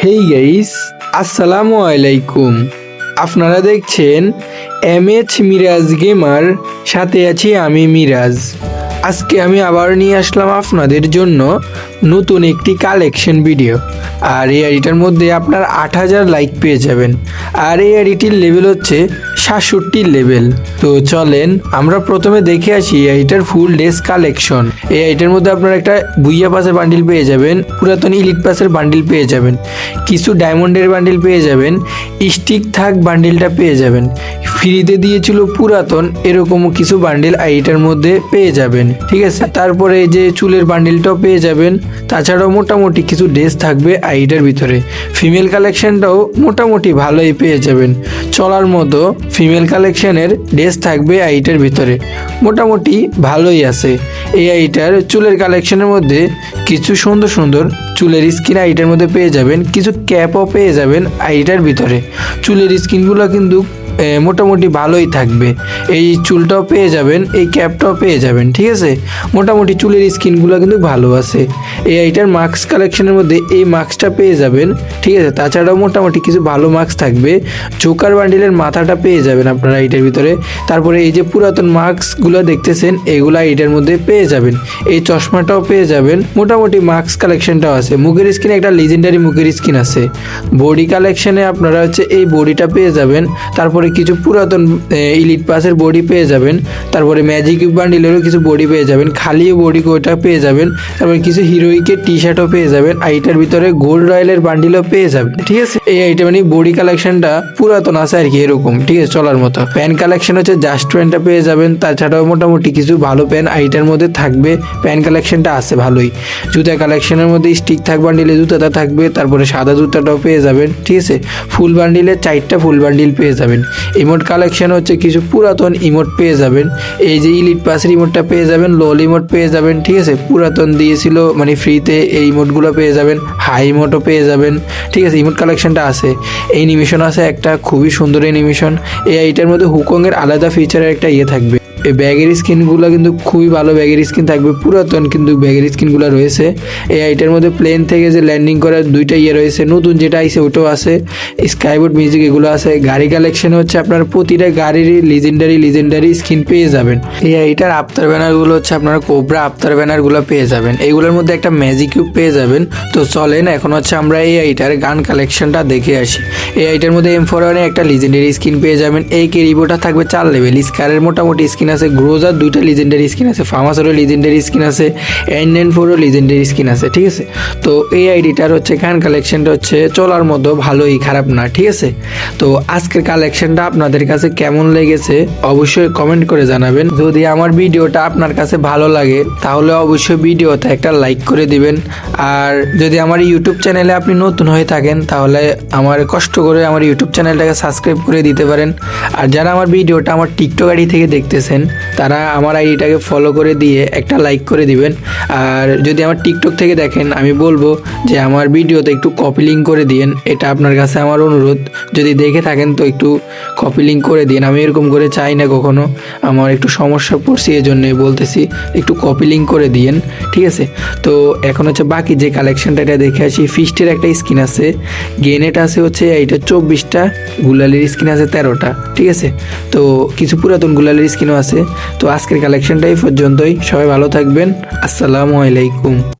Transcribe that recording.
Hey guys আসসালামু আলাইকুম আপনারা দেখছেন এম এইচ মিরাজ গেমার সাথে আছি আমি মিরাজ আজকে আমি আবার নিয়ে আসলাম আপনাদের জন্য নতুন একটি কালেকশন ভিডিও আর এই আইডিটার মধ্যে আপনার আট হাজার লাইক পেয়ে যাবেন। আর এই আইডিটির লেভেল হচ্ছে সাতষট্টি লেভেল তো চলেন আমরা প্রথমে দেখে আসি এই আইডিটার ফুল ডেস কালেকশন এই আইডিটার মধ্যে আপনারা একটা বুইয়া পাসের বান্ডিল পেয়ে যাবেন, পুরাতন ইলিট পাসের বান্ডিল পেয়ে যাবেন, কিছু ডায়মন্ডের বান্ডিল পেয়ে যাবেন স্টিক থাক বান্ডিলটা পেয়ে যাবেন। ফ্রিতে দিয়েছিল পুরাতন এরকম কিছু বান্ডিল আইটার মধ্যে পেয়ে যাবেন, ঠিক আছে? তারপরে এই যে চুলের বান্ডিলটাও পেয়ে যাবেন, তাছাড়াও মোটামুটি কিছু ড্রেস থাকবে আইটার ভিতরে। ফিমেল কালেকশনটাও মোটামুটি ভালোই পেয়ে যাবেন। চলার মতো ফিমেল কালেকশনের ড্রেস থাকবে আইটার ভিতরে। মোটামুটি ভালোই আছে। এই আইটার চুলের কালেকশনের মধ্যে কিছু সুন্দর সুন্দর চুলের স্কিন আইটার মধ্যে পেয়ে যাবেন, কিছু ক্যাপও পেয়ে যাবেন আইটার ভিতরে। চুলের স্কিনগুলো কিন্তু মোটামুটি ভালোই থাকবে। এই চুলটাও পেয়ে যাবেন, এই ক্যাপটাও পেয়ে যাবেন, ঠিক আছে? মোটামুটি চুলের স্কিনগুলো কিন্তু ভালো আছে। এই আইটার মাস্ক কালেকশনের মধ্যে এই মাস্কটা পেয়ে যাবেন, ঠিক আছে? তাছাড়াও মোটামুটি কিছু ভালো মাস্ক থাকবে। জোকার বান্ডিলের মাথাটা পেয়ে যাবেন আপনারা এইটার ভিতরে। তারপরে এই যে পুরাতন মাস্কগুলো দেখতেছেন, এগুলা এইটার মধ্যে পেয়ে যাবেন। এই চশমাটাও পেয়ে যাবেন। মোটামুটি মাস্ক কালেকশনটাও আছে। মুখের স্কিনে একটা লিজেন্ডারি মুখের স্কিন আছে। বডি কালেকশনে আপনারা হচ্ছে এই বডিটা পেয়ে যাবেন। তারপরে কিছু পুরাতন ইলিট পাসের বডি পেয়ে যাবেন। তারপরে ম্যাজিক বান্ডিলেরও কিছু বডি পেয়ে যাবেন। খালিও বডি ওইটা পেয়ে যাবেন। তারপরে কিছু হিরোইকের টি শার্টও পেয়ে যাবেন। আইটার ভিতরে গোল্ড রয়্যালের বান্ডিলও পেয়ে যাবেন। ঠিক আছে? এই আইটা মানে বডি কালেকশনটা পুরাতন আছে আর কি, এরকম। ঠিক আছে? চলার মতো। প্যান কালেকশন হচ্ছে জাস্ট প্যান্টটা পেয়ে যাবেন। তাছাড়াও মোটামুটি কিছু ভালো প্যান আইটার মধ্যে থাকবে। প্যান কালেকশনটা আছে ভালোই। জুতা কালেকশনের মধ্যে স্টিক থাক বান্ডিলে জুতাটা থাকবে। তারপরে সাদা জুতাটাও পেয়ে যাবেন। ঠিক আছে? ফুল বান্ডিলে চারটা ফুল বান্ডিল পেয়ে যাবেন। ইমোট কালেকশন হচ্ছে কিছু পুরাতন ইমোট পেয়ে যাবেন। এই যে ইলিট পাসের ইমোটটা পেয়ে যাবেন লোল ইমোট পেয়ে যাবেন, ঠিক আছে? পুরাতন দিয়েছিল মানে ফ্রিতে এই ইমোটগুলো পেয়ে যাবেন হাই ইমোটও পেয়ে যাবেন, ঠিক আছে? ইমোট কালেকশনটা আছে। এই নিমিশন আছে একটা, খুবই সুন্দর নিমিশন এই আইটার মধ্যে হুকংয়ের আলাদা ফিচারের একটা ইয়ে থাকবে। এই ব্যাগের স্কিনগুলো কিন্তু খুবই ভালো ব্যাগের স্কিন থাকবে, পুরাতন কিন্তু ব্যাগের স্কিনগুলো রয়েছে। এই আইটার মধ্যে প্লেন থেকে যে ল্যান্ডিং করার দুইটা ইয়ে রয়েছে, নতুন যেটা আইছে ওটাও আছে। স্কাইবোর্ড মিউজিক এগুলো আছে, গাড়ি কালেকশন হচ্ছে আপনার প্রতিটা গাড়ির লিজেন্ডারি লিজেন্ডারি স্কিন পেয়ে যাবেন। এই আইটার আফতার ব্যানারগুলো হচ্ছে আপনার কোবরা আফতার ব্যানারগুলো পেয়ে যাবেন। এইগুলোর মধ্যে একটা ম্যাজিক কিউব পেয়ে যাবেন। তো চলেন, এখন হচ্ছে আমরা এই আইটার গান কালেকশনটা দেখে আসি। এই আইটার মধ্যে এম ফোর একটা লিজেন্ডারি স্কিন পেয়ে যাবেন। এই কেরিবোটা থাকবে চার লেভেল স্কারের মোটামুটি স্কিন আছে গ্রোজার দুইটা লিজেন্ডারি স্কিন আছে ফার্মাসেরও লিজেন্ডারি স্কিন আছে এন নাইন ফোরও লিজেন্ডারি স্কিন আছে, ঠিক আছে? তো এই আইডিটার হচ্ছে গান কালেকশনটা হচ্ছে চলার মতো ভালোই, খারাপ না, ঠিক আছে? তো আজকের কালেকশনটা আপনাদের কাছে কেমন লেগেছে অবশ্যই কমেন্ট করে জানাবেন। যদি আমার ভিডিওটা আপনার কাছে ভালো লাগে, তাহলে অবশ্যই ভিডিওতে একটা লাইক করে দিবেন। আর যদি আমার ইউটিউব চ্যানেলে আপনি নতুন হয়ে থাকেন, তাহলে আমার কষ্ট করে আমার ইউটিউব চ্যানেলটাকে সাবস্ক্রাইব করে দিতে পারেন। আর যারা আমার ভিডিওটা আমার টিকটক আইডি থেকে দেখতেছেন তারা আমার আইডিটাকে ফলো করে দিয়ে একটা লাইক করে দিবেন। আর যদি আমার টিকটক থেকে দেখেন, আমি বলব যে আমার ভিডিওতে একটু কপি লিঙ্ক করে দিয়েন। এটা আপনার কাছে আমার অনুরোধ। যদি দেখে থাকেন তো একটু কপি লিঙ্ক করে দিন। আমি এরকম করে চাই না কখনো। আমার একটু সমস্যা পড়ছি এই জন্যই বলতেছি, একটু কপি লিঙ্ক করে দিয়েন। ঠিক আছে? তো এখন হচ্ছে বাকি যে কালেকশনটা এটা দেখে আসি। ফিস্টের একটা স্কিন আছে। গেনেট আছে হচ্ছে, এইটা চব্বিশটা। গুলালের স্কিন আছে তেরোটা। ঠিক আছে? তো কিছু পুরাতন গুলালের স্কিনও আছে। তো আজকের কালেকশনটাই পর্যন্তই। সবাই ভালো থাকবেন। আসসালামু আলাইকুম।